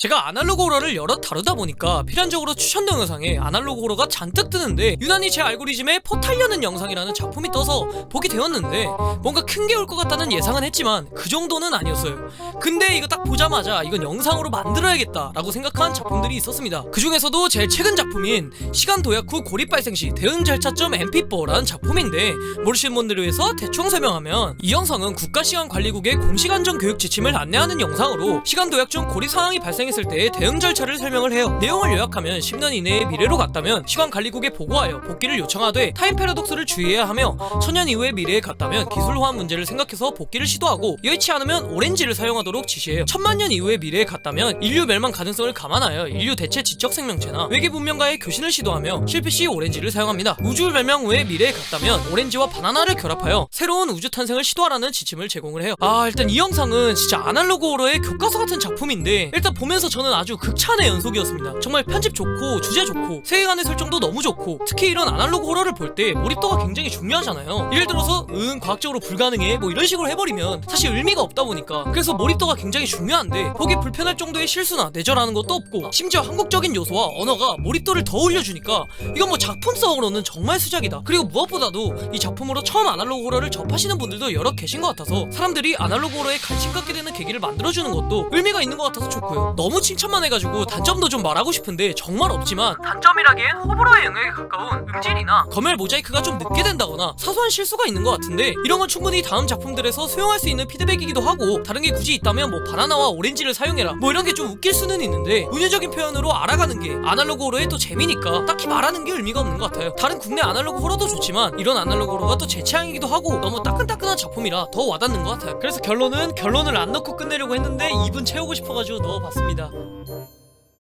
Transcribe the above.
제가 아날로그 호러를 여러 다루다 보니까 필연적으로 추천 동영상에 아날로그 호러가 잔뜩 뜨는데 유난히 제 알고리즘에 포탈려는 영상이라는 작품이 떠서 보게 되었는데 뭔가 큰 게 올 것 같다는 예상은 했지만 그 정도는 아니었어요. 근데 이거 딱 보자마자 이건 영상으로 만들어야겠다 라고 생각한 작품들이 있었습니다. 그 중에서도 제일 최근 작품인 시간 도약 후 고립 발생 시 대응 절차점 MP4라는 작품인데 모르시는 분들을 위해서 대충 설명하면 이 영상은 국가시간관리국의 공식 안전 교육 지침을 안내하는 영상으로 시간 도약 중 고립 상황이 발생 했을 때의 대응 절차를 설명을 해요. 내용을 요약하면 10년 이내에 미래로 갔다면 시간 관리국에 보고하여 복귀를 요청하되 타임 패러독스를 주의해야 하며 천년 이후의 미래에 갔다면 기술 호환 문제를 생각해서 복귀를 시도하고 여의치 않으면 오렌지를 사용하도록 지시해요. 천만 년 이후의 미래에 갔다면 인류 멸망 가능성을 감안하여 인류 대체 지적 생명체나 외계 문명과의 교신을 시도하며 실패 시 오렌지를 사용합니다. 우주 멸망 후의 미래에 갔다면 오렌지와 바나나를 결합하여 새로운 우주 탄생을 시도하라는 지침을 제공을 해요. 아 일단 이 영상은 진짜 아날로그 호러의 교과서 같은 작품인데 일단 보면 서 저는 아주 극찬의 연속이었습니다. 정말 편집 좋고 주제 좋고 세계관의 설정도 너무 좋고 특히 이런 아날로그 호러를 볼 때 몰입도가 굉장히 중요하잖아요. 예를 들어서 응 과학적으로 불가능해 뭐 이런 식으로 해버리면 사실 의미가 없다 보니까 그래서 몰입도가 굉장히 중요한데 보기 불편할 정도의 실수나 내절하는 것도 없고 심지어 한국적인 요소와 언어가 몰입도를 더 올려주니까 이건 뭐 작품성으로는 정말 수작이다. 그리고 무엇보다도 이 작품으로 처음 아날로그 호러를 접하시는 분들도 여러 계신 것 같아서 사람들이 아날로그 호러에 관심 갖게 되는 계기를 만들어주는 것도 의미가 있는 것 같아서 좋고요. 너무 칭찬만 해가지고 단점도 좀 말하고 싶은데 정말 없지만 단점이라기엔 호불호의 영역에 가까운 음질이나 검열 모자이크가 좀 늦게 된다거나 사소한 실수가 있는 것 같은데 이런 건 충분히 다음 작품들에서 수용할 수 있는 피드백이기도 하고 다른 게 굳이 있다면 뭐 바나나와 오렌지를 사용해라 뭐 이런 게 좀 웃길 수는 있는데 운유적인 표현으로 알아가는 게 아날로그 호러의 또 재미니까 딱히 말하는 게 의미가 없는 것 같아요. 다른 국내 아날로그 호러도 좋지만 이런 아날로그 호러가 또 제 취향이기도 하고 너무 따끈따끈한 작품이라 더 와닿는 것 같아요. 그래서 결론은 결론을 안 넣고 끝내려고 했는데 2분 채우고 싶어가지고 넣어봤습니다 的。